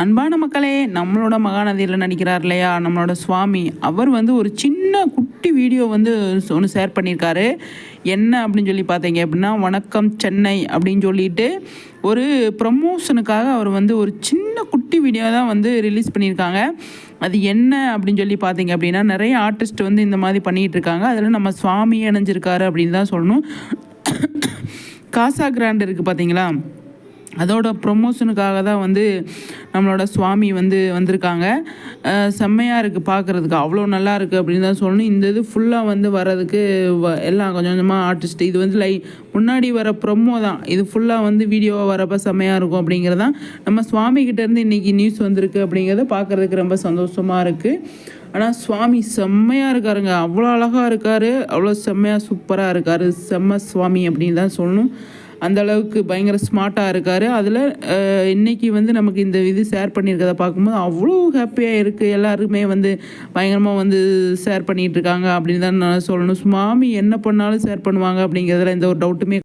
அன்பான மக்களே நம்மளோட மகாநதியில் நடிக்கிறார் இல்லையா? நம்மளோட சுவாமி. அவர் வந்து ஒரு சின்ன குட்டி வீடியோ வந்து ஒன்று ஷேர் பண்ணியிருக்காரு. என்ன அப்படின்னு சொல்லி பார்த்தீங்க அப்படின்னா வணக்கம் சென்னை அப்படின்னு சொல்லிட்டு ஒரு ப்ரமோஷனுக்காக அவர் வந்து ஒரு சின்ன குட்டி வீடியோ தான் வந்து ரிலீஸ் பண்ணியிருக்காங்க. அது என்ன அப்படின்னு சொல்லி பார்த்தீங்க அப்படின்னா நிறைய ஆர்டிஸ்ட் வந்து இந்த மாதிரி பண்ணிகிட்டு இருக்காங்க. அதில் நம்ம சுவாமி இணைஞ்சிருக்காரு அப்படின்னு தான் சொல்லணும். காசா கிராண்ட் இருக்குது பார்த்தீங்களா? அதோட ப்ரொமோஷனுக்காக தான் வந்து நம்மளோட சுவாமி வந்து வந்திருக்காங்க. செம்மையாக இருக்குது பார்க்குறதுக்கு அவ்வளோ நல்லா இருக்குது அப்படின்னு தான் சொல்லணும். இந்த இது ஃபுல்லாக வந்து வர்றதுக்கு வ- எல்லாம் கொஞ்சம் கொஞ்சமாக ஆர்டிஸ்ட் இது வந்து லை முன்னாடி வர ப்ரொமோ தான். இது ஃபுல்லாக வந்து வீடியோவாக வரப்போ செம்மையாக இருக்கும் அப்படிங்கிறது தான் நம்ம சுவாமிக்கிட்டேருந்து இன்றைக்கி நியூஸ் வந்திருக்கு அப்படிங்கிறத பார்க்குறதுக்கு ரொம்ப சந்தோஷமாக இருக்குது ஆனால் சுவாமி செம்மையாக இருக்காருங்க. அவ்வளோ அழகாக இருக்கார். அவ்வளோ செம்மையாக சூப்பராக இருக்கார். செம்ம சுவாமி அப்படின்னு தான் சொல்லணும். அந்த அளவுக்கு பயங்கர ஸ்மார்ட்டாக இருக்கார். அதில் இன்றைக்கி வந்து நமக்கு இந்த இது ஷேர் பண்ணியிருக்கதை பார்க்கும்போது அவ்வளோ ஹாப்பியாக இருக்குது எல்லாருமே வந்து பயங்கரமாக வந்து ஷேர் பண்ணிகிட்டு இருக்காங்க அப்படின்னு தான் நான் சொல்லணும். சுவாமி என்ன பண்ணாலும் ஷேர் பண்ணுவாங்க அப்படிங்கிறதுல எந்த ஒரு டவுட்டுமே